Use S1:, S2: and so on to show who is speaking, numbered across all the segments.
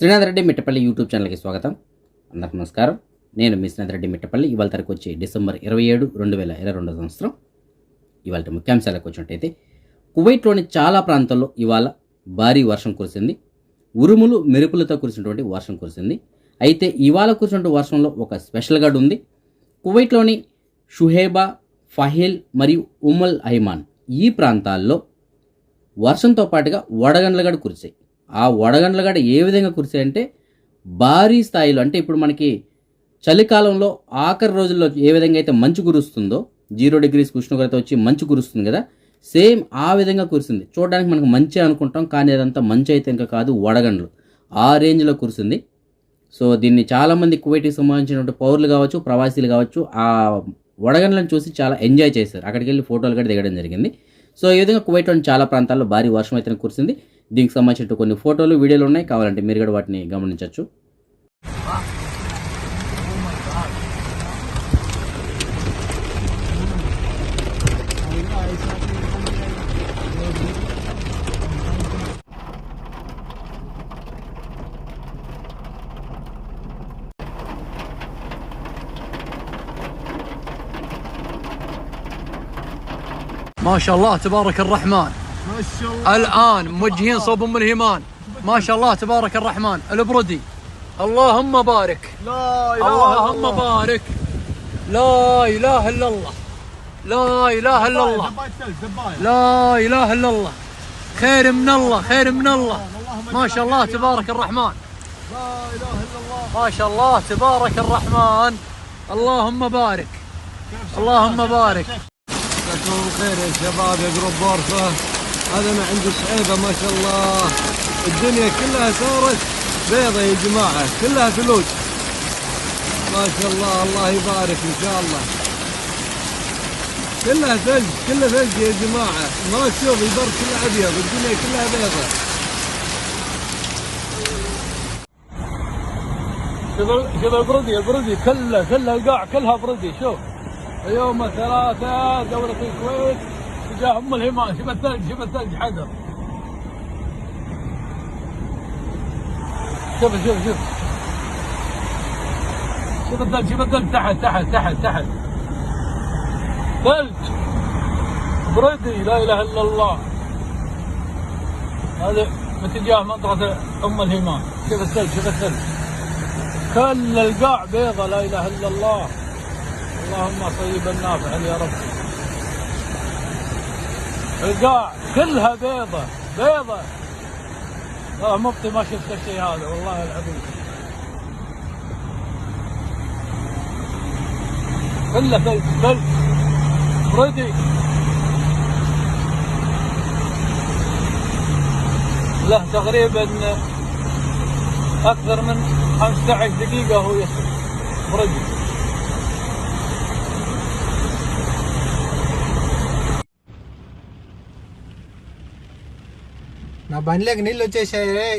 S1: Srinath Reddy Mittapalli YouTube ఛానల్కి స్వాగతం. అందరికి నమస్కారం. నేను మీ శ్రీనాథ్ రెడ్డి మిట్టపల్లి. ఇవాళ తరకు వచ్చి డిసెంబర్ ఇరవై ఏడు రెండు వేల ఇరవై రెండో సంవత్సరం. ఇవాళ ముఖ్యాంశాలకు వచ్చినట్టయితే కువైట్లోని చాలా ప్రాంతాల్లో ఇవాళ భారీ వర్షం కురిసింది. ఉరుములు మెరుపులతో కురిసినటువంటి వర్షం కురిసింది. అయితే ఇవాళ కురిసినటువంటి వర్షంలో ఒక స్పెషల్ గార్డ్ ఉంది. కువైట్లోని షుహేబా ఫహిల్ మరియు ఉమల్ అహిమాన్ ఈ ప్రాంతాల్లో వర్షంతో పాటుగా వడగండ్లగడ కురిసాయి ఆ వడగండ్ల వడగండ్లగడ ఏ విధంగా కురిసాయి అంటే భారీ స్థాయిలో అంటే ఇప్పుడు మనకి చలికాలంలో ఆఖరి రోజుల్లో ఏ విధంగా అయితే మంచు కురుస్తుందో జీరో డిగ్రీస్ ఉష్ణోగ్రత వచ్చి మంచు కురుస్తుంది కదా సేమ్ ఆ విధంగా కురిసింది. చూడడానికి మనకు మంచి అనుకుంటాం కానీ అదంతా మంచి అయితే ఇంకా కాదు వడగండ్లు. ఆ రేంజ్లో కురిసింది. సో దీన్ని చాలామంది కువైట్కి సంబంధించినటువంటి పౌరులు కావచ్చు ప్రవాసీలు కావచ్చు ఆ వడగండ్లను చూసి చాలా ఎంజాయ్ చేశారు. అక్కడికి వెళ్ళి ఫోటోలు కూడా దిగడం జరిగింది. సో ఈ విధంగా కువైట్లోని చాలా ప్రాంతాల్లో భారీ వర్షం అయితే కురిసింది. దీనికి సంబంధించిన కొన్ని ఫోటోలు వీడియోలు ఉన్నాయి కావాలంటే మీరు కూడా వాటిని గమనించవచ్చు
S2: ما شاء الله تبارك الرحمن
S3: ما شاء الله
S2: الآن موجهين صوب أم الهيمان. ما شاء الله تبارك الرحمن. البردي اللهم بارك.
S3: لا إله
S2: اللهم
S3: إلا الله.
S2: بارك. لا إله إلا الله. لا إله إلا الله. لا إله إلا الله. خير من الله خير من الله. ما شاء الله تبارك الرحمن.
S3: لا إله إلا الله.
S2: ما شاء الله تبارك الرحمن. اللهم بارك. اللهم بارك.
S3: مساكم الخير يا شباب يا جروب بورصة. هذا أنا عند شعيبة ما شاء الله. الدنيا كلها صارت بيضة يا جماعة كلها ثلوج. ما شاء الله الله يبارك إن شاء الله. كلها ثلج كلها ثلج يا جماعة. ما تشوف البر كله أبيض الدنيا كلها بيضة.
S2: شوف شوف البردي البردي كله كله القاع كلها بردي شوف. يوم الثلاثاء دولة الكويت. تجاه أم الهيمان شوف الثلج شوف الثلج حذر شوف شوف شوف. شوف الثلج شوف الثلج تحت تحت تحت تحت. ثلج. بردي لا إله إلا الله. هذا باتجاه منطقة أم الهيمان شوف الثلج شوف الثلج كل القاع بيضة لا إله إلا الله. اللهم طيبا نافعا يا رب. القاع كلها بيضة بيضة. والله مبطي ما شفت الشيء هذا والله العظيم. كله ثلج ثلج بردي له تقريبا أكثر من 15 دقيقة وهو يخرج بردي
S4: బండిలోకి నీళ్ళు వచ్చేసాయి.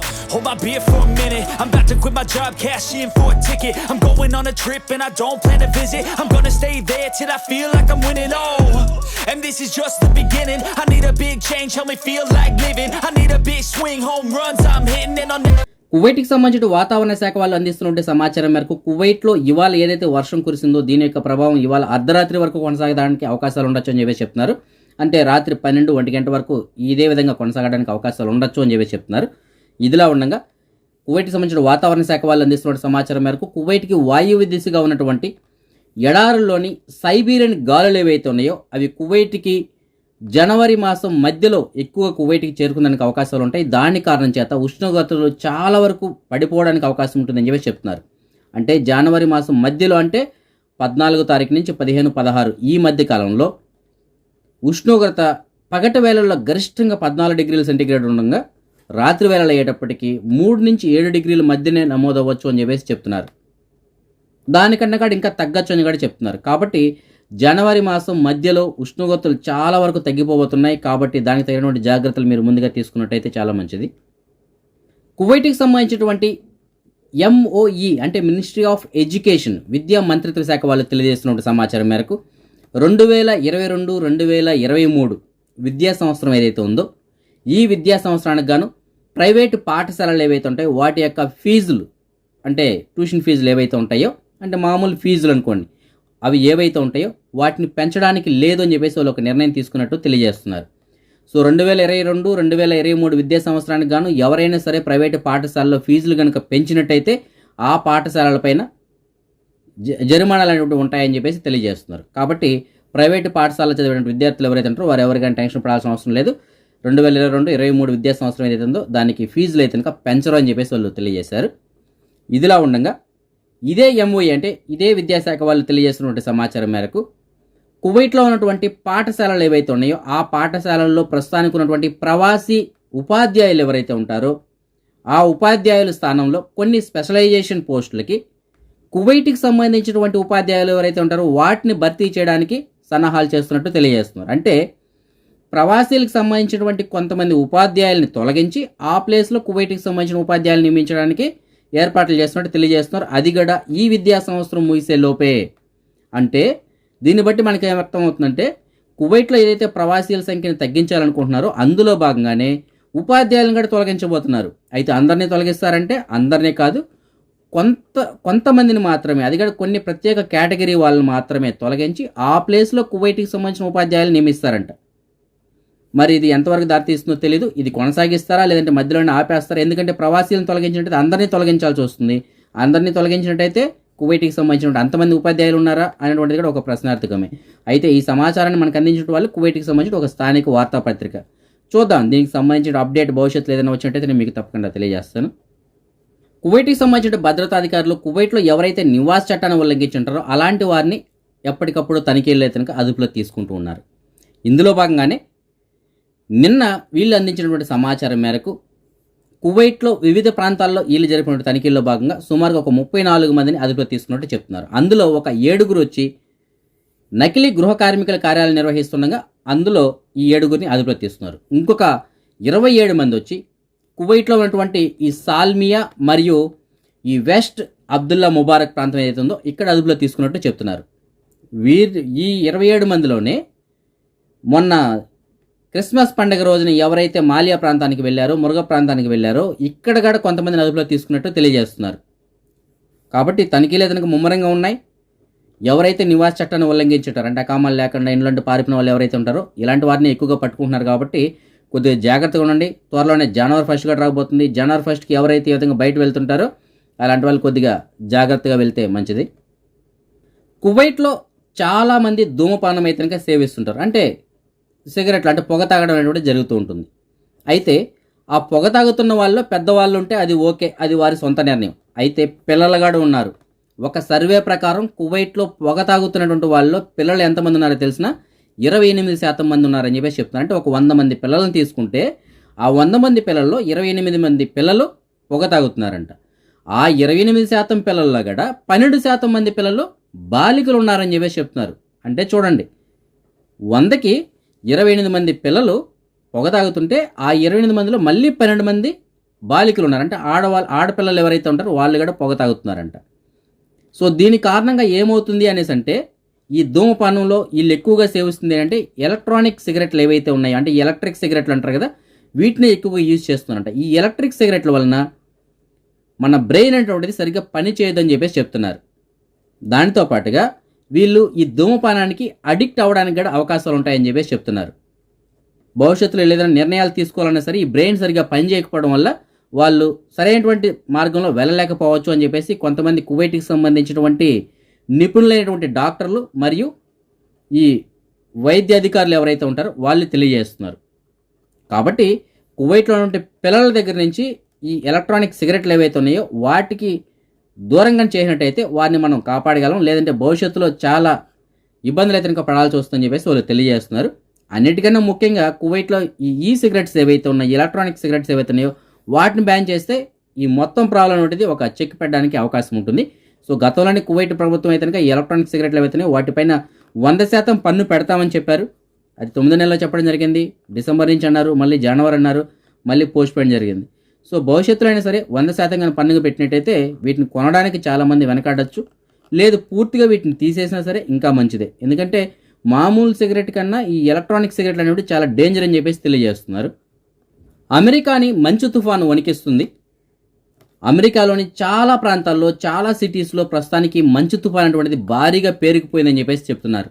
S5: Hold my beer for a minute. I'm about to quit my job, cash in for a ticket. I'm going on a trip and I don't plan to visit. I'm gonna stay there till I feel like I'm winning. Oh, and this is just the beginning. I need a big change, help me feel like living. I need a big swing, home runs I'm hitting, and I'll never.
S1: కువైట్కి సంబంధించిన వాతావరణ శాఖ వాళ్ళు అందిస్తున్న సమాచారం మేరకు కువైట్లో ఇవాళ ఏదైతే వర్షం కురిసిందో దీని యొక్క ప్రభావం ఇవాళ అర్ధరాత్రి వరకు కొనసాగడానికి అవకాశాలు ఉండొచ్చు అని చెప్పి చెప్తున్నారు అంటే రాత్రి పన్నెండు ఒంటి గంట వరకు ఇదే విధంగా కొనసాగడానికి అవకాశాలు ఉండొచ్చు అని చెప్పి చెప్తున్నారు ఇదిలా ఉండగా కువైట్కి సంబంధించిన వాతావరణ శాఖ వాళ్ళు అందిస్తున్న సమాచారం మేరకు కువైట్కి వాయువ్య దిశగా ఉన్నటువంటి ఎడారుల్లోని సైబీరియన్ గాలులు ఏవైతే ఉన్నాయో అవి కువైట్కి జనవరి మాసం మధ్యలో ఎక్కువ కువైట్కి చేరుకునేందుకు అవకాశాలు ఉంటాయి. దాని కారణం చేత ఉష్ణోగ్రతలు చాలా వరకు పడిపోవడానికి అవకాశం ఉంటుందని చెప్పి చెప్తున్నారు. అంటే జనవరి మాసం మధ్యలో అంటే పద్నాలుగో తారీఖు నుంచి పదిహేను పదహారు ఈ మధ్య కాలంలో ఉష్ణోగ్రత పగటి వేళల్లో గరిష్టంగా పద్నాలుగు డిగ్రీల సెంటీగ్రేడ్ ఉండగా రాత్రి వేళలు అయ్యేటప్పటికీ మూడు నుంచి ఏడు డిగ్రీల మధ్యనే నమోదవ్వచ్చు అని చెప్పేసి చెప్తున్నారు. దానికన్నా కూడా ఇంకా తగ్గచ్చు అని కూడా చెప్తున్నారు. కాబట్టి జనవరి మాసం మధ్యలో ఉష్ణోగ్రతలు చాలా వరకు తగ్గిపోబోతున్నాయి. కాబట్టి దానికి తగినటువంటి జాగ్రత్తలు మీరు ముందుగా తీసుకున్నట్టయితే చాలా మంచిది. కువైట్కి సంబంధించినటువంటి ఎంఓఈ అంటే మినిస్ట్రీ ఆఫ్ ఎడ్యుకేషన్ విద్యా మంత్రిత్వ శాఖ వాళ్ళు తెలియజేస్తున్న సమాచారం మేరకు రెండు వేల ఇరవై రెండు రెండు వేల ఇరవై మూడు విద్యా సంవత్సరం ఏదైతే ఉందో ఈ విద్యా సంవత్సరానికి గాను ప్రైవేటు పాఠశాలలు ఏవైతే ఉంటాయో వాటి యొక్క ఫీజులు అంటే ట్యూషన్ ఫీజులు ఏవైతే ఉంటాయో అంటే మామూలు ఫీజులు అనుకోండి అవి ఏవైతే ఉంటాయో వాటిని పెంచడానికి లేదు అని చెప్పేసి వాళ్ళు ఒక నిర్ణయం తీసుకున్నట్టు తెలియజేస్తున్నారు. సో రెండు వేల ఇరవై రెండు రెండు వేల ఇరవై మూడు విద్యా సంవత్సరానికి గాను ఎవరైనా సరే ప్రైవేటు పాఠశాలలో ఫీజులు కనుక పెంచినట్టయితే ఆ పాఠశాలలపైన జ జరిమానాలు అనేవి ఉంటాయని చెప్పేసి తెలియజేస్తున్నారు. కాబట్టి ప్రైవేటు పాఠశాలలో చదివిన విద్యార్థులు ఎవరైతే ఉంటారో వారు ఎవరికైనా టెన్షన్ పడాల్సిన అవసరం లేదు. రెండు వేల ఇరవై రెండు ఇరవై మూడు విద్యా సంవత్సరం ఏదైతే ఉందో దానికి ఫీజులు అయితే కనుక పెంచరు అని చెప్పేసి వాళ్ళు తెలియజేశారు. ఇదిలా ఉండగా ఇదే ఎంఓఈ అంటే ఇదే విద్యాశాఖ వాళ్ళు తెలియజేస్తున్నటువంటి సమాచారం మేరకు కువైట్లో ఉన్నటువంటి పాఠశాలలు ఏవైతే ఉన్నాయో ఆ పాఠశాలల్లో ప్రస్తుతానికి ఉన్నటువంటి ప్రవాసీ ఉపాధ్యాయులు ఎవరైతే ఉంటారో ఆ ఉపాధ్యాయుల స్థానంలో కొన్ని స్పెషలైజేషన్ పోస్టులకి కువైట్కి సంబంధించినటువంటి ఉపాధ్యాయులు ఎవరైతే ఉంటారో వాటిని భర్తీ చేయడానికి సన్నాహాలు చేస్తున్నట్టు తెలియజేస్తున్నారు. అంటే ప్రవాసీలకు సంబంధించినటువంటి కొంతమంది ఉపాధ్యాయుల్ని తొలగించి ఆ ప్లేస్లో కువైట్కి సంబంధించిన ఉపాధ్యాయులు నియమించడానికి ఏర్పాట్లు చేస్తున్నట్టు తెలియజేస్తున్నారు. అది కూడా ఈ విద్యా సంవత్సరం ముగిసే లోపే. అంటే దీన్ని బట్టి మనకి ఏమర్థం అవుతుందంటే కువైట్లో ఏదైతే ప్రవాసీల సంఖ్యను తగ్గించాలనుకుంటున్నారో అందులో భాగంగానే ఉపాధ్యాయులను కూడా తొలగించబోతున్నారు. అయితే అందరినీ తొలగిస్తారంటే అందరినీ కాదు కొంత కొంతమందిని మాత్రమే అది కూడా కొన్ని ప్రత్యేక కేటగిరీ వాళ్ళని మాత్రమే తొలగించి ఆ ప్లేస్లో కువైట్కి సంబంధించిన ఉపాధ్యాయులు నియమిస్తారంట. మరి ఇది ఎంతవరకు దారితీస్తుందో తెలియదు ఇది కొనసాగిస్తారా? లేదంటే మధ్యలోనే ఆపేస్తారా? ఎందుకంటే ప్రవాసీలను తొలగించినట్టయితే అందరినీ తొలగించాల్సి వస్తుంది. అందరినీ తొలగించినట్టయితే కువైట్కి సంబంధించిన అంతమంది ఉపాధ్యాయులు ఉన్నారా? అనేటువంటిది కూడా ఒక ప్రశ్నార్థకమే. అయితే ఈ సమాచారాన్ని మనకు అందించిన వాళ్ళు కువైట్కి సంబంధించిన ఒక స్థానిక వార్తాపత్రిక. చూద్దాం దీనికి సంబంధించిన అప్డేట్ భవిష్యత్తులో ఏదైనా వచ్చినట్టయితే నేను మీకు తప్పకుండా తెలియజేస్తాను. కువైట్కి సంబంధించిన భద్రతాధికారులు కువైట్లో ఎవరైతే నివాస చట్టాన్ని ఉల్లంఘించుంటారో అలాంటి వారిని ఎప్పటికప్పుడు తనిఖీలు అయితే కనుక అదుపులో తీసుకుంటూ ఉన్నారు. ఇందులో భాగంగానే నిన్న వీళ్ళు అందించినటువంటి సమాచారం మేరకు కువైట్లో వివిధ ప్రాంతాల్లో వీళ్ళు జరిపినటువంటి తనిఖీల్లో భాగంగా సుమారుగా ఒక ముప్పై నాలుగు మందిని అదుపులో తీసుకున్నట్టు చెప్తున్నారు. అందులో ఒక ఏడుగురు వచ్చి నకిలీ గృహ కార్మికుల కార్యాలయం నిర్వహిస్తుండగా అందులో ఈ ఏడుగురిని అదుపులో తీసుకున్నారు. ఇంకొక ఇరవై ఏడు మంది వచ్చి కువైట్లో ఉన్నటువంటి ఈ సాల్మియా మరియు ఈ వెస్ట్ అబ్దుల్లా ముబారక్ ప్రాంతం ఏదైతే ఉందో ఇక్కడ అదుపులో తీసుకున్నట్టు చెప్తున్నారు. వీరి ఈ ఇరవై ఏడు మందిలోనే మొన్న క్రిస్మస్ పండుగ రోజున ఎవరైతే మాలియా ప్రాంతానికి వెళ్ళారో మురుగ ప్రాంతానికి వెళ్ళారో ఇక్కడ కూడా కొంతమందిని అదుపులో తీసుకున్నట్టు తెలియజేస్తున్నారు. కాబట్టి తనిఖీలు ఏదైనా ముమ్మరంగా ఉన్నాయి. ఎవరైతే నివాస చట్టాన్ని ఉల్లంఘించుంటారు అంటే అకామాలు లేకుండా ఇంట్లో పారిపోయిన వాళ్ళు ఎవరైతే ఉంటారో ఇలాంటి వారిని ఎక్కువగా పట్టుకుంటున్నారు కాబట్టి కొద్దిగా జాగ్రత్తగా ఉండండి. త్వరలోనే జనవరి ఫస్ట్ కూడా రాబోతుంది. జనవరి ఫస్ట్కి ఎవరైతే ఈ విధంగా బయట వెళ్తుంటారో అలాంటి వాళ్ళు కొద్దిగా జాగ్రత్తగా వెళ్తే మంచిది. కువైట్లో చాలామంది ధూమపానం అయితే కనుక సేవిస్తుంటారు. అంటే సిగరెట్లు అంటే పొగ తాగడం అనేటువంటి జరుగుతూ ఉంటుంది. అయితే ఆ పొగ తాగుతున్న వాళ్ళు పెద్దవాళ్ళు ఉంటే అది ఓకే అది వారి సొంత నిర్ణయం. అయితే పిల్లలు ఉన్నారు. ఒక సర్వే ప్రకారం కువైట్లో పొగ తాగుతున్నటువంటి వాళ్ళు పిల్లలు ఎంతమంది ఉన్నారో తెలిసిన ఇరవై ఎనిమిది శాతం మంది ఉన్నారని చెప్పేసి చెప్తున్నారు. అంటే ఒక వంద మంది పిల్లలను తీసుకుంటే ఆ వంద మంది పిల్లల్లో ఇరవై ఎనిమిది మంది పిల్లలు పొగ తాగుతున్నారంట. ఆ ఇరవై ఎనిమిది శాతం పిల్లల్లో కూడా పన్నెండు శాతం మంది పిల్లలు బాలికలు ఉన్నారని చెప్పేసి చెప్తున్నారు. అంటే చూడండి వందకి ఇరవై ఎనిమిది మంది పిల్లలు పొగ తాగుతుంటే ఆ ఇరవై ఎనిమిది మందిలో మళ్ళీ పన్నెండు మంది బాలికలు ఉన్నారు అంటే ఆడవాళ్ళు ఆడపిల్లలు ఎవరైతే ఉంటారో వాళ్ళు కూడా పొగ తాగుతున్నారంట. సో దీని కారణంగా ఏమవుతుంది అనేసి అంటే ఈ ధూమపానంలో వీళ్ళు ఎక్కువగా సేవిస్తుంది అంటే ఎలక్ట్రానిక్ సిగరెట్లు ఏవైతే ఉన్నాయో అంటే ఎలక్ట్రిక్ సిగరెట్లు అంటారు కదా వీటిని ఎక్కువగా యూజ్ చేస్తున్నారంట. ఈ ఎలక్ట్రిక్ సిగరెట్ల వలన మన బ్రెయిన్ అనేటువంటిది సరిగ్గా పని చేయదని చెప్పేసి చెప్తున్నారు. దానితో పాటుగా వీళ్ళు ఈ ధూమపానానికి అడిక్ట్ అవ్వడానికి కూడా అవకాశాలు ఉంటాయని చెప్పేసి చెప్తున్నారు. భవిష్యత్తులో ఏదైనా నిర్ణయాలు తీసుకోవాలన్నా సరే ఈ బ్రెయిన్ సరిగ్గా పనిచేయకపోవడం వల్ల వాళ్ళు సరైనటువంటి మార్గంలో వెళ్ళలేకపోవచ్చు అని చెప్పేసి కొంతమంది కువైట్కి సంబంధించినటువంటి నిపుణులైనటువంటి డాక్టర్లు మరియు ఈ వైద్య అధికారులు ఎవరైతే ఉంటారో వాళ్ళు తెలియజేస్తున్నారు. కాబట్టి కువైట్లో ఉండే పిల్లల దగ్గర నుంచి ఈ ఎలక్ట్రానిక్ సిగరెట్లు ఏవైతే ఉన్నాయో వాటికి దూరంగా చేసినట్టయితే వారిని మనం కాపాడగలం లేదంటే భవిష్యత్తులో చాలా ఇబ్బందులు అయితే ఇంకా పడాల్సి వస్తుందని చెప్పేసి వాళ్ళు తెలియజేస్తున్నారు. అన్నిటికన్నా ముఖ్యంగా కువైట్లో ఈ ఈ సిగరెట్స్ ఏవైతే ఉన్నాయో ఎలక్ట్రానిక్ సిగరెట్స్ ఏవైతే ఉన్నాయో వాటిని బ్యాన్ చేస్తే ఈ మొత్తం ప్రాబ్లం అనేది ఒక చెక్ పెట్టడానికి అవకాశం ఉంటుంది. సో గతంలోనే కువైట్ ప్రభుత్వం అయితే కనుక ఎలక్ట్రానిక్ సిగరెట్లు ఏవైతే వాటిపైన వంద శాతం పన్ను పెడతామని చెప్పారు. అది తొమ్మిది నెలలో చెప్పడం జరిగింది. డిసెంబర్ నుంచి అన్నారు మళ్ళీ జనవరి అన్నారు మళ్ళీ పోస్ట్ పోయిన జరిగింది. సో భవిష్యత్తులో అయినా సరే వంద శాతం కానీ పన్నుగా పెట్టినట్టయితే వీటిని కొనడానికి చాలామంది వెనకాడచ్చు. లేదు పూర్తిగా వీటిని తీసేసినా సరే ఇంకా మంచిదే. ఎందుకంటే మామూలు సిగరెట్ కన్నా ఈ ఎలక్ట్రానిక్ సిగరెట్లు అనేవి చాలా డేంజర్ అని చెప్పేసి తెలియజేస్తున్నారు. అమెరికాని మంచు తుఫాను వణికిస్తుంది. అమెరికాలోని చాలా ప్రాంతాల్లో చాలా సిటీస్లో ప్రస్తుతానికి మంచు తుఫాన్ అటువంటిది భారీగా పేరుకుపోయిందని చెప్పేసి చెప్తున్నారు.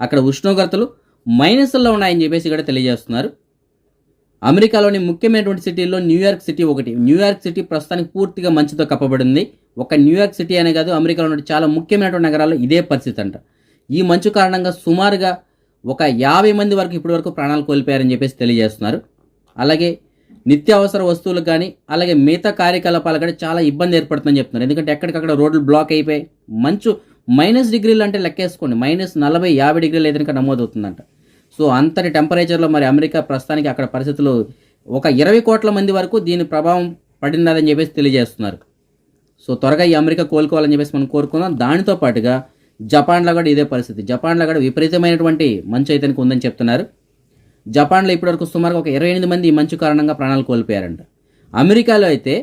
S1: అక్కడ ఉష్ణోగ్రతలు మైనస్లో ఉన్నాయని చెప్పేసి ఇక్కడ తెలియజేస్తున్నారు. అమెరికాలోని ముఖ్యమైనటువంటి సిటీల్లో న్యూయార్క్ సిటీ ఒకటి. న్యూయార్క్ సిటీ ప్రస్తుతానికి పూర్తిగా మంచుతో కప్పబడింది. ఒక న్యూయార్క్ సిటీ అనే కాదు అమెరికాలో ఉన్న చాలా ముఖ్యమైనటువంటి నగరాల్లో ఇదే పరిస్థితి అంట. ఈ మంచు కారణంగా సుమారుగా ఒక యాభై మంది వరకు ఇప్పటి వరకు ప్రాణాలు కోల్పోయారని చెప్పేసి తెలియజేస్తున్నారు. అలాగే నిత్యావసర వస్తువులకు కానీ అలాగే మిగతా కార్యకలాపాలు కానీ చాలా ఇబ్బంది ఏర్పడుతుందని చెప్తున్నారు. ఎందుకంటే ఎక్కడికక్కడ రోడ్లు బ్లాక్ అయిపోయి మంచు మైనస్ డిగ్రీలు అంటే లెక్కేసుకోండి. మైనస్ నలభై యాభై డిగ్రీలు ఏదైనా నమోదవుతుందంట. సో అంతటి టెంపరేచర్లో మరి అమెరికా ప్రస్తుతానికి అక్కడ పరిస్థితులు ఒక ఇరవై కోట్ల మంది వరకు దీని ప్రభావం పడినదని చెప్పేసి తెలియజేస్తున్నారు. సో త్వరగా ఈ అమెరికా కోలుకోవాలని చెప్పేసి మనం కోరుకుందాం. దానితో పాటుగా జపాన్లో కూడా ఇదే పరిస్థితి. జపాన్లో కూడా విపరీతమైనటువంటి మంచు అయితే ఉందని చెప్తున్నారు. జపాన్లో ఇప్పటివరకు సుమారుగా ఒక ఇరవై ఎనిమిది మంది ఈ మంచు కారణంగా ప్రాణాలు కోల్పోయారంట. అమెరికాలో అయితే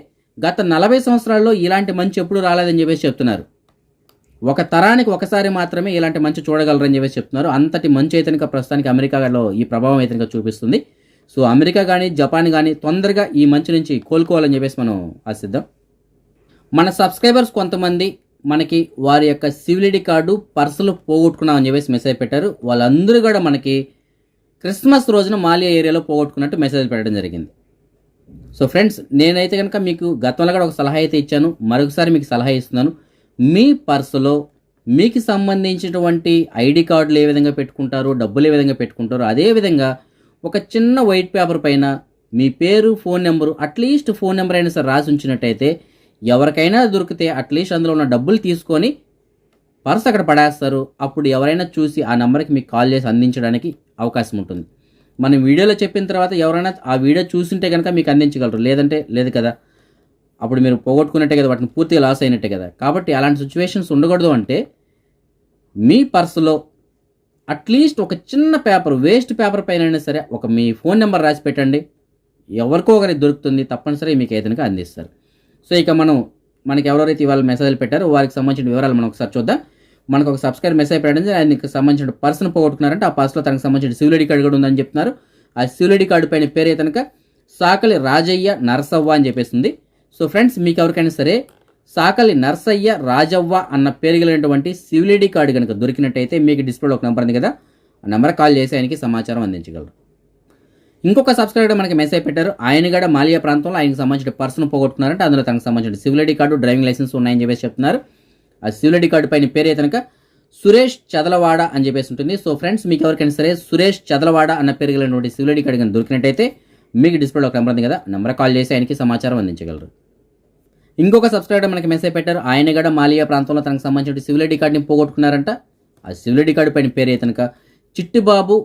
S1: గత నలభై సంవత్సరాల్లో ఇలాంటి మంచు ఎప్పుడు రాలేదని చెప్పేసి చెప్తున్నారు. ఒక తరానికి ఒకసారి మాత్రమే ఇలాంటి మంచి చూడగలరని చెప్పేసి చెప్తున్నారు. అంతటి మంచి అయితే ప్రస్తుతానికి అమెరికాలో ఈ ప్రభావం అయితే చూపిస్తుంది. సో అమెరికా కానీ జపాన్ కానీ తొందరగా ఈ మంచు నుంచి కోలుకోవాలని చెప్పేసి మనం ఆశిద్దాం. మన సబ్స్క్రైబర్స్ కొంతమంది మనకి వారి యొక్క సివిలిటీ కార్డు పర్సులు పోగొట్టుకున్నామని చెప్పేసి మెసేజ్ పెట్టారు. వాళ్ళందరూ కూడా మనకి క్రిస్మస్ రోజున మాలియా ఏరియాలో పోగొట్టుకున్నట్టు మెసేజ్ పెట్టడం జరిగింది. సో ఫ్రెండ్స్ నేనైతే కనుక మీకు గతంలో కూడా ఒక సలహా అయితే ఇచ్చాను. మరొకసారి మీకు సలహా ఇస్తున్నాను. మీ పర్సులో మీకు సంబంధించినటువంటి ఐడి కార్డులు ఏ విధంగా పెట్టుకుంటారో డబ్బులు ఏ విధంగా పెట్టుకుంటారో అదేవిధంగా ఒక చిన్న వైట్ పేపర్ పైన మీ పేరు phone number at least phone number అయినా సరే రాసి ఉంచినట్టయితే ఎవరికైనా దొరికితే అట్లీస్ట్ అందులో ఉన్న డబ్బులు తీసుకొని పర్స్ అక్కడ పడేస్తారు. అప్పుడు ఎవరైనా చూసి ఆ నెంబర్కి మీకు కాల్ చేసి అందించడానికి అవకాశం ఉంటుంది. మనం వీడియోలో చెప్పిన తర్వాత ఎవరైనా ఆ వీడియో చూసింటే కనుక మీకు అందించగలరు. లేదంటే లేదు కదా. అప్పుడు మీరు పోగొట్టుకున్నట్టే కదా వాటిని పూర్తిగా లాస్ అయినట్టే కదా. కాబట్టి అలాంటి సిచ్యువేషన్స్ ఉండకూడదు అంటే మీ పర్సులో అట్లీస్ట్ ఒక చిన్న పేపర్ వేస్ట్ పేపర్ పైన సరే ఒక మీ ఫోన్ నెంబర్ రాసి పెట్టండి. ఎవరికో ఒకరికి దొరుకుతుంది తప్పనిసరి మీకు ఏదైనా అందిస్తారు. సో ఇక మనం మనకి ఎవరెవరైతే ఇవాళ మెసేజ్లు పెట్టారో వారికి సంబంధించిన వివరాలు మనం ఒకసారి చూద్దాం. మనకు ఒక సబ్స్క్రైబ్ మెసేజ్ పెట్టడం ఆయనకి సంబంధించిన పర్సన్ పోగొట్టుకున్నారంటే ఆ పర్స్లో తనకు సంబంధించిన సివిల్ ఐడి కార్డు కూడా ఉందని చెప్తున్నారు. ఆ సివిల్ ఐడి కార్డు పైన పేరు కనుక సాకలి రాజయ్య నరసవ్వ అని చెప్పేసి ఉంది సో ఫ్రెండ్స్ మీకు ఎవరికైనా సరే సాకలి నర్సయ్య రాజవ్వ అన్న పేరు కలిగినటువంటి సివిల్ ఐడి కార్డు కనుక దొరికినట్టయితే మీకు డిస్ప్లేలో ఒక నెంబర్ ఉంది కదా ఆ నెంబర్ కాల్ చేసి ఆయనకి సమాచారం అందించగలరు. ఇంకొక సబ్స్క్రైబర్ మనకి మెసేజ్ పెట్టారు. ఆయన కూడా మాలియా ప్రాంతంలో ఆయనకు సంబంధించిన పర్సన్ పోగొట్టుకున్నారంటే అందులో తనకు సంబంధించిన civil ID card driving licence ఉన్నాయని చెప్పేసి చెప్తున్నారు. ఆ సివిల్ ఐడి కార్డు పైన పేరు కనుక సురేష్ చదలవాడ అని చెప్పేసి ఉంటుంది. సో ఫ్రెండ్స్ మీకు ఎవరికైనా సరే సురేష్ చదలవాడ అన్న పేరు కలిగినటువంటి సివిల్ ఐడి కార్డు కనుక దొరికినట్టయితే మీకు డిస్ప్లేలో ఒక నెంబర్ ఉంది కదా నెంబర్ కాల్ చేసి ఆయనకి సమాచారం అందించగలరు. ఇంకొక సబ్స్క్రైబర్ మనకి మెసేజ్ పెట్టారు. ఆయన కూడా మాలియా ప్రాంతంలో తనకు సంబంధించిన సివిల్ కార్డుని పోగొట్టుకున్నారంట. ఆ సివిల్ కార్డు పైన పేరు కనుక చిట్టిబాబు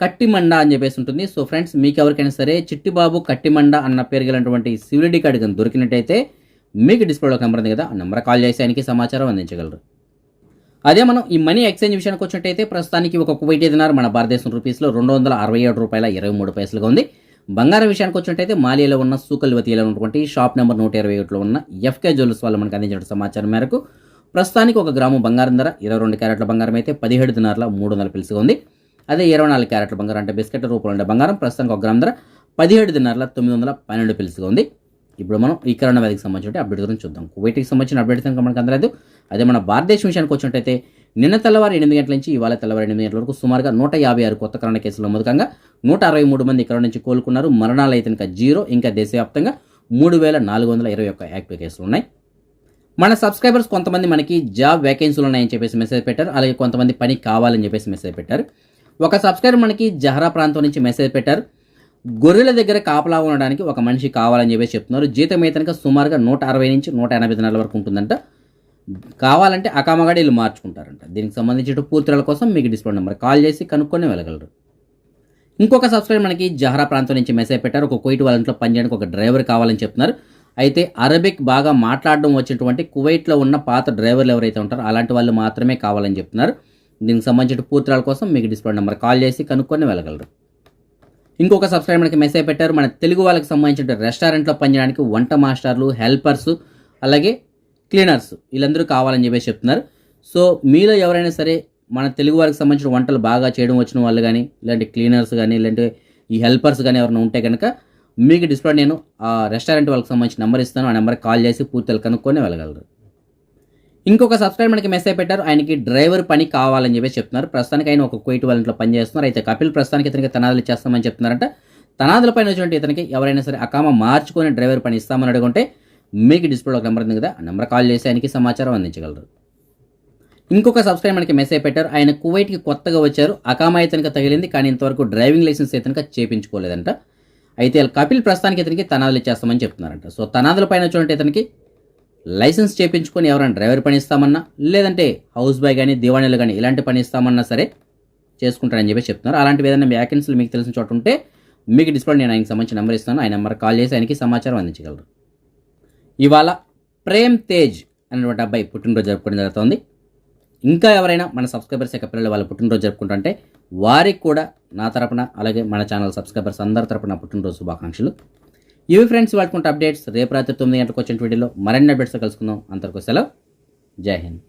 S1: కట్టిమండ అని చెప్పేసి ఉంటుంది. సో ఫ్రెండ్స్ మీకు ఎవరికైనా సరే చిట్టిబాబు కట్టిమండ అన్న పేరు గలటువంటి సివిల్ కార్డు కానీ దొరికినట్టయితే మీకు డిస్ప్లేలో నెంబర్ ఉంది కదా ఆ నెంబర్ కాల్ చేసి ఆయనకి సమాచారం అందించగలరు. అదే మనం ఈ మనీ ఎక్స్చేంజ్ విషయానికి వచ్చినట్టయితే ప్రస్తుతానికి ఒక కువైట్ దినార్ మన భారతదేశం రూపీస్లో రెండు వందల అరవై ఏడు రూపాయల ఇరవై మూడు పైసలుగా ఉంది. బంగారం విషయానికి వచ్చినట్టయితే మాలియాలో ఉన్న సూకల్వతిలో ఉన్నటువంటి షాప్ నెంబర్ నూట ఇరవై ఒకటిలో ఉన్న ఎఫ్కే జ్యువెల్స్ వాళ్ళు మనకు అందించిన సమాచారం మేరకు ప్రస్తుతానికి ఒక గ్రాము బంగారం ధర ఇరవై రెండు క్యారెట్ల బంగారం అయితే పదిహేడు దినార్ల మూడు వందల పిలుసుగా ఉంది. అదే ఇరవై నాలుగు క్యారెట్ల బంగారం అంటే బిస్కెట్ రూపంలో ఉండే బంగారం ప్రస్తుతానికి ఒక గ్రాము ధర పదిహేడు దినార్ల తొమ్మిది వందల పన్నెండు పిలుసుగా ఉంది. ఇప్పుడు మనం ఈ కరోనా వ్యాధికి సంబంధించిన అప్డేట్ గురించి చూద్దాం. కువైట్కి సంబంధించిన అప్డేట్ కనుక మనకు అందలేదు. అదే మన భారతదేశం విషయానికి వచ్చినట్టయితే నిన్న తెల్లవారు ఎనిమిది గంటల నుంచి ఇవాళ తెల్లవారు ఎనిమిది గంటల వరకు సుమారుగా నూట యాభై ఆరు కొత్త కరోనా కేసులు నమోదుకంగా నూట అరవై మూడు మంది కరోనా నుంచి కోలుకున్నారు. మరణాలు అయితే ఇంకా జీరో ఇంకా దేశవ్యాప్తంగా మూడు వేల నాలుగు వందల ఇరవై ఒక్క యాక్టివ్ కేసులు ఉన్నాయి. మన సబ్స్క్రైబర్స్ కొంతమంది మనకి జాబ్ వేకెన్సీలు ఉన్నాయని చెప్పేసి మెసేజ్ పెట్టారు. అలాగే కొంతమంది పని కావాలని చెప్పేసి మెసేజ్ పెట్టారు. ఒక సబ్స్క్రైబర్ మనకి జహరా ప్రాంతం నుంచి మెసేజ్ పెట్టారు. గొర్రెల దగ్గర కాపలా ఉండడానికి ఒక మనిషి కావాలని చెప్పేసి చెప్తున్నారు. జీతం అయితే సుమారుగా నూట అరవై నుంచి నూట ఎనభై దినాల వరకు ఉంటుందంట. కావాలంటే అకామగాడి వీళ్ళు మార్చుకుంటారంట. దీనికి సంబంధించిన పూర్తిల కోసం మీకు డిస్ప్లే నెంబర్ కాల్ చేసి కనుక్కొని వెళ్ళగలరు. ఇంకొక సబ్స్క్రైబర్ మనకి జహరా ప్రాంతం నుంచి మెసేజ్ పెట్టారు. ఒక కువైట్ వాళ్ళ ఇంట్లో పనిచేయడానికి ఒక డ్రైవర్ కావాలని చెప్తున్నారు. అయితే అరబిక్ బాగా మాట్లాడడం వచ్చినటువంటి కువైట్లో ఉన్న పాత డ్రైవర్లు ఎవరైతే ఉంటారో అలాంటి వాళ్ళు మాత్రమే కావాలని చెప్తున్నారు. దీనికి సంబంధించిన పూర్తిరాల కోసం మీకు డిస్ప్లే నెంబర్ కాల్ చేసి కనుక్కొని వెళ్ళగలరు. ఇంకొక సబ్స్క్రైబర్ మనకి మెసేజ్ పెట్టారు. మన తెలుగు వాళ్ళకి సంబంధించిన రెస్టారెంట్లో పనిచేయడానికి వంట మాస్టర్లు హెల్పర్స్ అలాగే క్లీనర్స్ వీళ్ళందరూ కావాలని చెప్పేసి చెప్తున్నారు. సో మీలో ఎవరైనా సరే మన తెలుగు వారికి సంబంధించిన వంటలు బాగా చేయడం వచ్చిన వాళ్ళు కానీ ఇలాంటి క్లీనర్స్ కానీ ఇలాంటి ఈ హెల్పర్స్ కానీ ఎవరైనా ఉంటే కనుక మీకు డిస్ప్లే నేను ఆ రెస్టారెంట్ వాళ్ళకి సంబంధించిన నెంబర్ ఇస్తాను. ఆ నెంబర్కి కాల్ చేసి పూర్తిగా కనుక్కొని వెళ్ళగలరు. ఇంకొక సబ్స్క్రైబర్ మనకి మెసేజ్ పెట్టారు. ఆయనకి డ్రైవర్ పని కావాలని చెప్పేసి చెప్తున్నారు. ప్రస్తుతానికి ఆయన ఒక కోయిట్ వాళ్ళ ఇంట్లో పని చేస్తున్నారు. అయితే కపిల్ ప్రస్తుతానికి ఇతనికి తనాదులు ఇచ్చేస్తామని చెప్తున్నారంట. తనాదుల పైన వచ్చినట్టు ఇతనికి ఎవరైనా సరే అకామ మార్చుకొని డ్రైవర్ పని ఇస్తామని అడుగుంటే మీకు డిస్ప్లేలో ఒక నెంబర్ ఉంది కదా ఆ నెంబర్ కాల్ చేసి ఆయనకి సమాచారం అందించగలరు. ఇంకొక సబ్స్క్రైబ్ మనకి మెసేజ్ పెట్టారు. ఆయన కువైట్కి కొత్తగా వచ్చారు. అకామా ఇతనికి తగిలింది కానీ ఇంతవరకు డ్రైవింగ్ లైసెన్స్ ఇతనికి చేపించుకోలేదంట. అయితే కపిల్ ప్రస్తుతానికి ఇతనికి తనాదులు ఇచ్చేస్తామని చెప్తున్నారంట. సో తనాదుల పైన చూడండి ఇతనికి. లైసెన్స్ చేపించుకొని ఎవరైనా డ్రైవర్ పని ఇస్తామన్నా లేదంటే హౌస్ బాయ్ కానీ దివాణీలు కానీ ఇలాంటి పని ఇస్తామన్నా సరే చేసుకుంటారని చెప్పి చెప్తున్నారు. అలాంటివి ఏదైనా వ్యాకెన్సీలు మీకు తెలిసిన చోట ఉంటే మీకు డిస్ప్లే నేను ఆయనకి సంబంధించిన నెంబర్ ఇస్తాను. ఆ నెంబర్ కాల్ చేసి ఆయనకి సమాచారం అందించగలరు. ఇవాళ ప్రేమ్ తేజ్ అనేటువంటి అబ్బాయి పుట్టినరోజు జరుపుకోవడం జరుగుతుంది. ఇంకా ఎవరైనా మన సబ్స్క్రైబర్స్ యొక్క పిల్లలు వాళ్ళ పుట్టినరోజు జరుపుకుంటుంటే వారికి కూడా నా తరపున అలాగే మన ఛానల్ సబ్స్క్రైబర్స్ అందరి తరపున పుట్టినరోజు శుభాకాంక్షలు. ఇవి ఫ్రెండ్స్ వాడుకుంటే అప్డేట్స్ రేపు రాత్రి తొమ్మిది గంటలకు వచ్చిన వీడియోలో మరిన్ని అప్డేట్స్ కలుసుకుందాం. అంతవరకు సెలవు. జై హింద్.